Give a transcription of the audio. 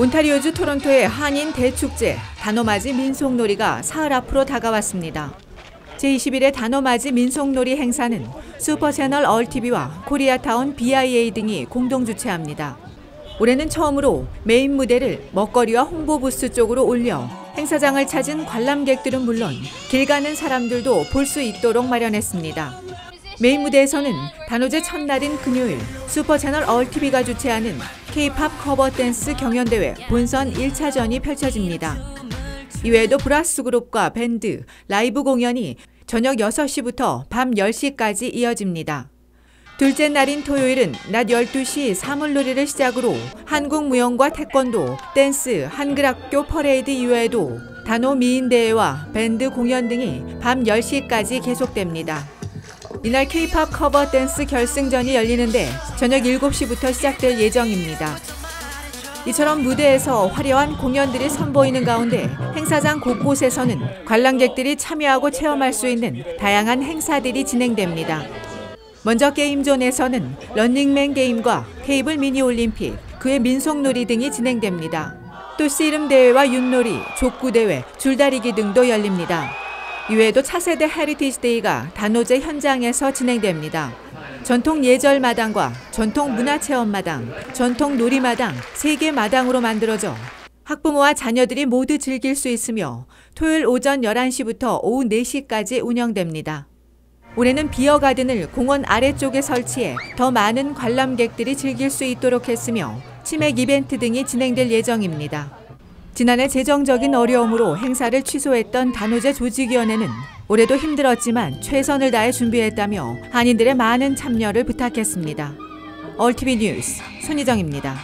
온타리오주 토론토의 한인 대축제 단오맞이 민속놀이가 사흘 앞으로 다가왔습니다. 제21회 단오맞이 민속놀이 행사는 슈퍼채널 얼티비와 코리아타운 BIA 등이 공동 주최합니다. 올해는 처음으로 메인 무대를 먹거리와 홍보 부스 쪽으로 올려 행사장을 찾은 관람객들은 물론 길 가는 사람들도 볼 수 있도록 마련했습니다. 메인 무대에서는 단오제 첫날인 금요일 슈퍼채널 얼티비가 주최하는 K-팝 커버 댄스 경연대회 본선 1차전이 펼쳐집니다. 이외에도 브라스 그룹과 밴드, 라이브 공연이 저녁 6시부터 밤 10시까지 이어집니다. 둘째 날인 토요일은 낮 12시 사물놀이를 시작으로 한국무용과 태권도, 댄스, 한글학교 퍼레이드 이외에도 단오 미인대회와 밴드 공연 등이 밤 10시까지 계속됩니다. 이날 K-팝 커버 댄스 결승전이 열리는데 저녁 7시부터 시작될 예정입니다. 이처럼 무대에서 화려한 공연들이 선보이는 가운데 행사장 곳곳에서는 관람객들이 참여하고 체험할 수 있는 다양한 행사들이 진행됩니다. 먼저 게임존에서는 런닝맨 게임과 테이블 미니 올림픽, 그의 민속놀이 등이 진행됩니다. 또 씨름 대회와 윷놀이, 족구 대회, 줄다리기 등도 열립니다. 이외에도 차세대 헤리티지 데이가 단오제 현장에서 진행됩니다. 전통 예절 마당과 전통 문화체험 마당, 전통 놀이 마당 세 개 마당으로 만들어져 학부모와 자녀들이 모두 즐길 수 있으며 토요일 오전 11시부터 오후 4시까지 운영됩니다. 올해는 비어가든을 공원 아래쪽에 설치해 더 많은 관람객들이 즐길 수 있도록 했으며 치맥 이벤트 등이 진행될 예정입니다. 지난해 재정적인 어려움으로 행사를 취소했던 단오제 조직위원회는 올해도 힘들었지만 최선을 다해 준비했다며 한인들의 많은 참여를 부탁했습니다. 얼티비 뉴스 손희정입니다.